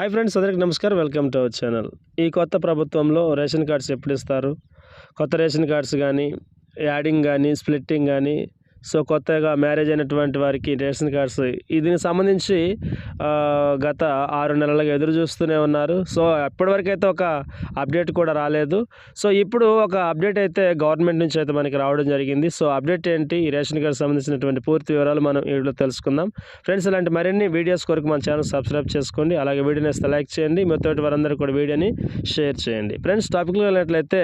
Hi friends అందరికీ నమస్కారం. Welcome to our channel ఈ కొత్త ప్రభుత్వంలో రేషన్ కార్డ్స్ ఎప్పుడు ఇస్తారు? కొత్త రేషన్ కార్డ్స్ కానీ యాడింగ్ కానీ స్ప్లిట్టింగ్ కానీ సో కొత్తగా మ్యారేజ్ అయినటువంటి వారికి రేషన్ కార్డ్స్ దీనికి సంబంధించి గత ఆరు నెలలుగా ఎదురు చూస్తూనే ఉన్నారు. సో ఎప్పటివరకు అయితే ఒక అప్డేట్ కూడా రాలేదు. సో ఇప్పుడు ఒక అప్డేట్ అయితే గవర్నమెంట్ నుంచి అయితే మనకి రావడం జరిగింది. సో అప్డేట్ ఏంటి? రేషన్ కార్డ్ సంబంధించినటువంటి పూర్తి వివరాలు మనం వీడియోలో తెలుసుకుందాం. ఫ్రెండ్స్ ఇలాంటి మరిన్ని వీడియోస్ కొరకు మన ఛానల్ సబ్స్క్రైబ్ చేసుకోండి. అలాగే వీడియోని ఇస్తే లైక్ చేయండి. మీతో వారందరూ కూడా వీడియోని షేర్ చేయండి. ఫ్రెండ్స్ టాపిక్లో వెళ్ళినట్లయితే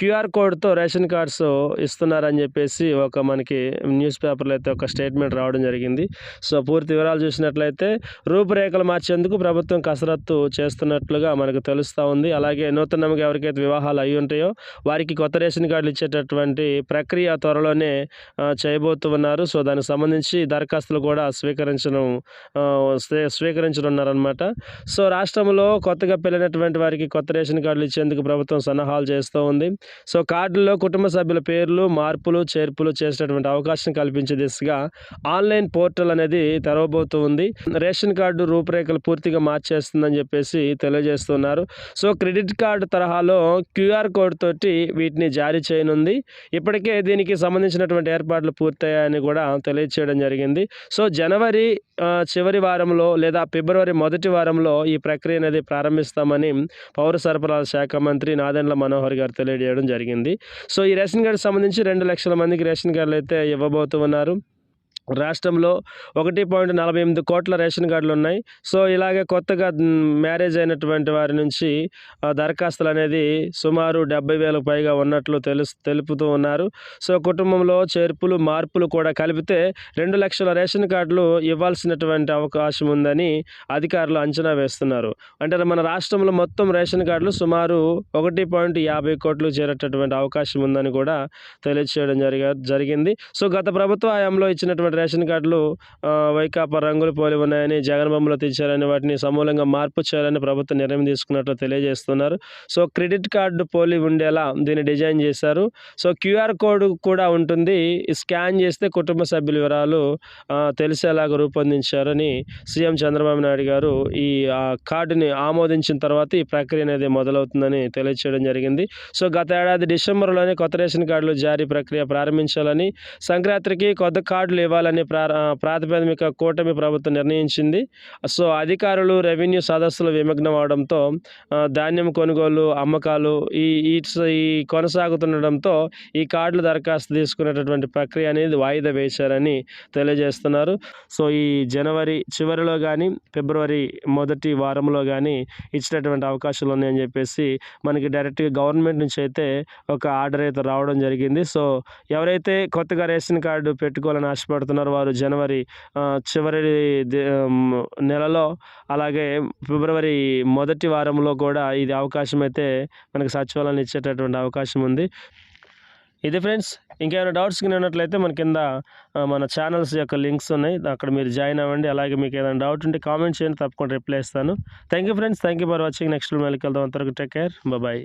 క్యూఆర్ కోడ్తో రేషన్ కార్డ్స్ ఇస్తున్నారని చెప్పేసి ఒక మనకి న్యూస్ పేపర్లో అయితే ఒక స్టేట్మెంట్ రావడం జరిగింది. సో పూర్తి వివరాలు చూసినట్లయితే రూపురేఖలు మార్చేందుకు ప్రభుత్వం కసరత్తు చేస్తున్నట్లుగా మనకు తెలుస్తూ ఉంది. అలాగే నూతనంగా ఎవరికైతే వివాహాలు అయి ఉంటాయో వారికి కొత్త రేషన్ కార్డులు ఇచ్చేటటువంటి ప్రక్రియ త్వరలోనే చేయబోతూ ఉన్నారు. సో దానికి సంబంధించి దరఖాస్తులు కూడా స్వీకరించడం స్వీకరించనున్నారనమాట సో రాష్ట్రంలో కొత్తగా పెళ్ళినటువంటి వారికి కొత్త రేషన్ కార్డులు ఇచ్చేందుకు ప్రభుత్వం సన్నాహాలు చేస్తూ ఉంది. సో కార్డుల్లో కుటుంబ సభ్యుల పేర్లు మార్పులు చేర్పులు చేసేటటువంటి అవకాశం అవకాశం కల్పించే దిశగా ఆన్లైన్ పోర్టల్ అనేది తెరవబోతూ ఉంది రేషన్ కార్డు రూపురేఖలు పూర్తిగా మార్చేస్తుందని చెప్పేసి తెలియజేస్తున్నారు. సో క్రెడిట్ కార్డు తరహాలో క్యూఆర్ కోడ్ తోటి వీటిని జారీ చేయనుంది. ఇప్పటికే దీనికి సంబంధించినటువంటి ఏర్పాట్లు పూర్తయ్యాయని కూడా తెలియచేయడం జరిగింది. సో జనవరి చివరి వారంలో లేదా ఫిబ్రవరి మొదటి వారంలో ఈ ప్రక్రియ అనేది ప్రారంభిస్తామని పౌర సరఫరాల శాఖ మంత్రి నాదెండ్ల మనోహర్ గారు తెలియజేయడం జరిగింది. సో ఈ రేషన్ కార్డు సంబంధించి రెండు లక్షల మందికి రేషన్ కార్డులు అయితే ఇవ్వబోతూ ఉన్నారు. రాష్ట్రంలో ఒకటి పాయింట్ నలభై ఎనిమిది కోట్ల రేషన్ కార్డులు ఉన్నాయి. సో ఇలాగే కొత్తగా మ్యారేజ్ అయినటువంటి వారి నుంచి దరఖాస్తులు అనేది సుమారు డెబ్బై వేలకు పైగా ఉన్నట్లు తెలుసు తెలుపుతూ ఉన్నారు. సో కుటుంబంలో చేర్పులు మార్పులు కూడా కలిపితే రెండు లక్షల రేషన్ కార్డులు ఇవ్వాల్సినటువంటి అవకాశం ఉందని అధికారులు అంచనా వేస్తున్నారు. అంటే మన రాష్ట్రంలో మొత్తం రేషన్ కార్డులు సుమారు ఒకటి పాయింట్ యాభై కోట్లు చేరేటటువంటి అవకాశం ఉందని కూడా తెలియచేయడం జరిగా జరిగింది. సో గత ప్రభుత్వ హయాంలో ఇచ్చినటువంటి రేషన్ కార్డులు వైకాపా రంగులు పోలి ఉన్నాయని జగన్ బొమ్మలో తెచ్చారని వాటిని సమూలంగా మార్పు చేయాలని ప్రభుత్వం నిర్ణయం తీసుకున్నట్లు తెలియజేస్తున్నారు. సో క్రెడిట్ కార్డు పోలి ఉండేలా దీన్ని డిజైన్ చేశారు. సో క్యూఆర్ కోడ్ కూడా ఉంటుంది. స్కాన్ చేస్తే కుటుంబ సభ్యుల వివరాలు తెలిసేలాగా రూపొందించారని సీఎం చంద్రబాబు నాయుడు గారు ఈ కార్డుని ఆమోదించిన తర్వాత ఈ ప్రక్రియ అనేది మొదలవుతుందని తెలియచేయడం జరిగింది. సో గత ఏడాది డిసెంబర్లోనే కొత్త రేషన్ కార్డులు జారీ ప్రక్రియ ప్రారంభించాలని సంక్రాంతికి కొత్త కార్డులు ఇవ్వాలని ప్రాతిపదిక కూటమి ప్రభుత్వం నిర్ణయించింది. సో అధికారులు రెవెన్యూ సదస్సులు విమగ్నం అవడంతో ధాన్యం కొనుగోలు అమ్మకాలు ఈ ఈ ఈ కొనసాగుతుండడంతో ఈ కార్డుల దరఖాస్తు తీసుకునేటటువంటి ప్రక్రియ అనేది వాయిదా వేశారని తెలియజేస్తున్నారు. సో ఈ జనవరి చివరిలో కానీ ఫిబ్రవరి మొదటి వారంలో కానీ ఇచ్చినటువంటి అవకాశాలు ఉన్నాయని చెప్పేసి మనకి డైరెక్ట్గా గవర్నమెంట్ నుంచి అయితే ఒక ఆర్డర్ అయితే రావడం జరిగింది. సో ఎవరైతే కొత్తగా రేషన్ కార్డు పెట్టుకోవాలని ఆశపడుతున్నారో వారు జనవరి చివరి నెలలో. అలాగే ఫిబ్రవరి మొదటి వారంలో కూడా ఇది అవకాశం అయితే మనకు సచివాలయం ఇచ్చేటటువంటి అవకాశం ఉంది. ఇది ఫ్రెండ్స్ ఇంకేమైనా డౌట్స్ ఉన్నట్లయితే మన కింద మన ఛానల్స్ యొక్క లింక్స్ ఉన్నాయి. అక్కడ మీరు జాయిన్ అవ్వండి. అలాగే మీకు ఏదైనా డౌట్ ఉంటే కామెంట్ చేయండి. తప్పకుండా రిప్లై ఇస్తాను. Thank you friends. Thank you for watching. Next మళ్ళీ వెళ్దాం అంతవరకు టేక్ కేర్. బాయ్